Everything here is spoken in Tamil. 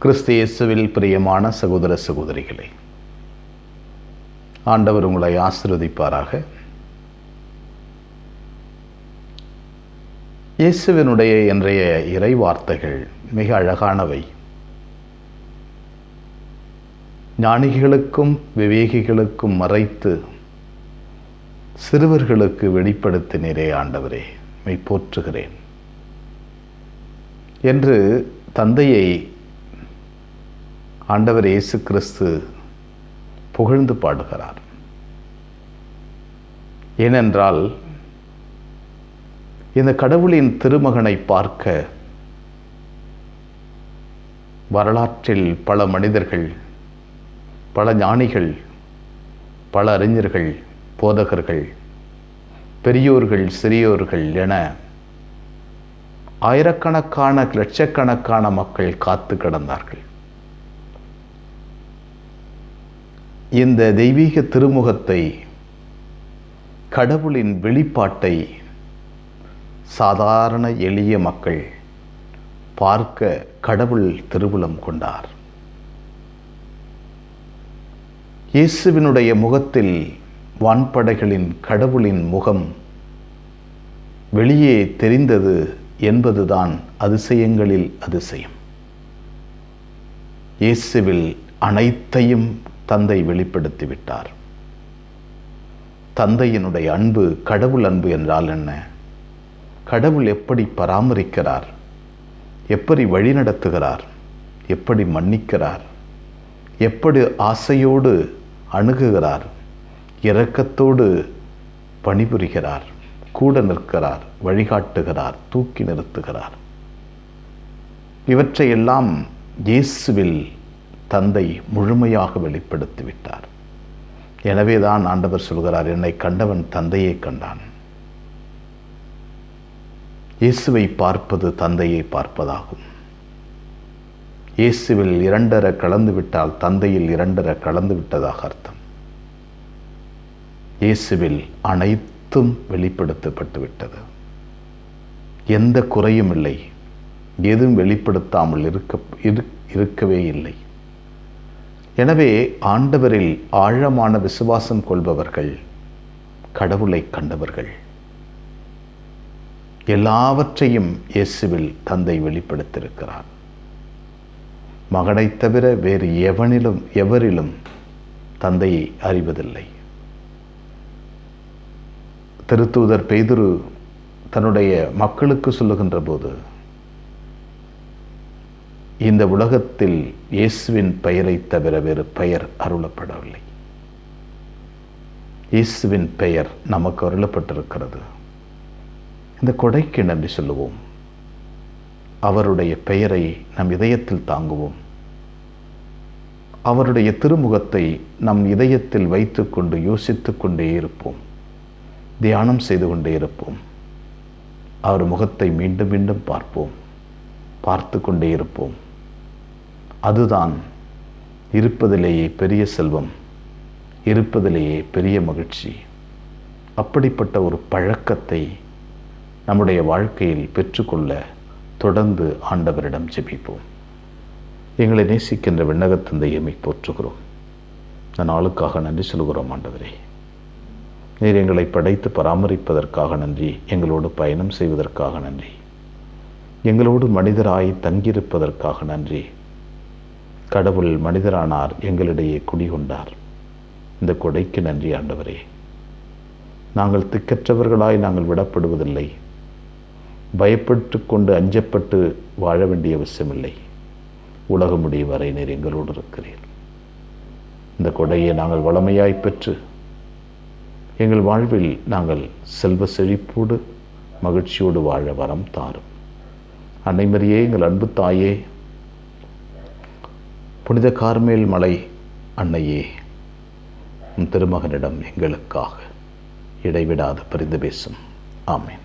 கிறிஸ்து இயேசுவில் பிரியமான சகோதர சகோதரிகளே ஆண்டவர் உங்களை ஆசிர்வதிப்பாராக. இயேசுவினுடைய இன்றைய இறை வார்த்தைகள் மிக அழகானவை. ஞானிகளுக்கும் விவேகிகளுக்கும் மறைத்து சிறுவர்களுக்கு வெளிப்படுத்தினரே ஆண்டவரே மெய் போற்றுகிறேன் என்று தந்தையை ஆண்டவர் இயேசு கிறிஸ்து புகழ்ந்து பாடுகிறார். ஏனென்றால் இந்த கடவுளின் திருமகனை பார்க்க வரலாற்றில் பல மனிதர்கள் பல ஞானிகள் பல அறிஞர்கள் போதகர்கள் பெரியோர்கள் சிறியோர்கள் என ஆயிரக்கணக்கான லட்சக்கணக்கான மக்கள் காத்து கிடந்தார்கள். இந்த தெய்வீக திருமுகத்தை கடவுளின் வெளிப்பாட்டை சாதாரண எளிய மக்கள் பார்க்க கடவுள் திருவுளம் கொண்டார். இயேசுவினுடைய முகத்தில் வான்படைகளின் கடவுளின் முகம் வெளியே தெரிந்தது என்பதுதான் அதிசயங்களில் அதிசயம். இயேசுவில் அனைத்தையும் தந்தை வெளிப்படுத்திவிட்டார். தந்தையினுடைய அன்பு கடவுள் அன்பு என்றால் என்ன? கடவுள் எப்படி பராமரிக்கிறார்? எப்படி வழிநடத்துகிறார்? எப்படி மன்னிக்கிறார்? எப்படி ஆசையோடு அணுகுகிறார்? இரக்கத்தோடு பணிபுரிகிறார்? கூட நிற்கிறார் வழிகாட்டுகிறார் தூக்கி நிறுத்துகிறார். இவற்றையெல்லாம் இயேசுவில் தந்தை முழுமையாக வெளிப்படுத்தி விட்டார் எனவே தான் ஆண்டவர் சொல்கிறார் என்னை கண்டவன் தந்தையை கண்டான். இயேசுவை பார்ப்பது தந்தையை பார்ப்பதாகும். இயேசுவில் இரண்டர கலந்து விட்டால் தந்தையில் இரண்டர கலந்து விட்டதாக அர்த்தம். இயேசுவில் அனைத்தும் வெளிப்படுத்தப்பட்டு விட்டது. எந்த குறையும் இல்லை. எதுவும் வெளிப்படுத்தாமல் இருக்க இருக்கவே இல்லை. எனவே ஆண்டவரில் ஆழமான விசுவாசம் கொள்பவர்கள் கடவுளை கண்டவர்கள். எல்லாவற்றையும் இயேசுவில் தந்தை வெளிப்படுத்தியிருக்கிறார். மகனை தவிர வேறு எவனிலும் எவரிலும் தந்தையை அறிவதில்லை. திருத்தூதர் பெய்துரு தன்னுடைய மக்களுக்கு சொல்லுகின்ற போது இந்த உலகத்தில் இயேசுவின் பெயரை தவிர வேறு பெயர் அருளப்படவில்லை. இயேசுவின் பெயர் நமக்கு அருளப்பட்டிருக்கிறது. இந்த கொடைக்கு நன்றி சொல்லுவோம். அவருடைய பெயரை நம் இதயத்தில் தாங்குவோம். அவருடைய திருமுகத்தை நம் இதயத்தில் வைத்துக்கொண்டு யோசித்து கொண்டே இருப்போம். தியானம் செய்து கொண்டே இருப்போம். அவர் முகத்தை மீண்டும் மீண்டும் பார்ப்போம். பார்த்து கொண்டே இருப்போம். அதுதான் இருப்பதிலேயே பெரிய செல்வம் இருப்பதிலேயே பெரிய மகிழ்ச்சி. அப்படிப்பட்ட ஒரு பழக்கத்தை நம்முடைய வாழ்க்கையில் பெற்றுக்கொள்ள தொடர்ந்து ஆண்டவரிடம் ஜெபிப்போம். எங்களை நேசிக்கின்ற விண்ணகத்தந்தையமை போற்றுகிறோம். இந்த நாளுக்காக நன்றி சொல்கிறோம் ஆண்டவரே. நீர் எங்களை படைத்து பராமரிப்பதற்காக நன்றி எங்களோடு பயணம் செய்வதற்காக நன்றி. எங்களோடு மனிதராய் தங்கியிருப்பதற்காக நன்றி. கடவுள் மனிதரானார் எங்களிடையே குடிகொண்டார். இந்த கொடைக்கு நன்றி ஆண்டவரே. நாங்கள் திக்கற்றவர்களாய் நாங்கள் விடப்படுவதில்லை. பயப்பட்டு கொண்டு அஞ்சப்பட்டு வாழ வேண்டிய அவசியமில்லை. உலக முடியும் வரை நீர் எங்களோடு இருக்கிறீர். இந்த கொடையை நாங்கள் வளமையாய் பெற்று எங்கள் வாழ்வில் நாங்கள் செல்வ செழிப்போடு மகிழ்ச்சியோடு வாழ வரம் தாரும். அன்னைமரியே எங்கள் அன்பு தாயே புனித கார்மேல் மலை அன்னையே திருமகனிடம் எங்களுக்காக இடைவிடாத பரிந்து பேசும். ஆமேன்.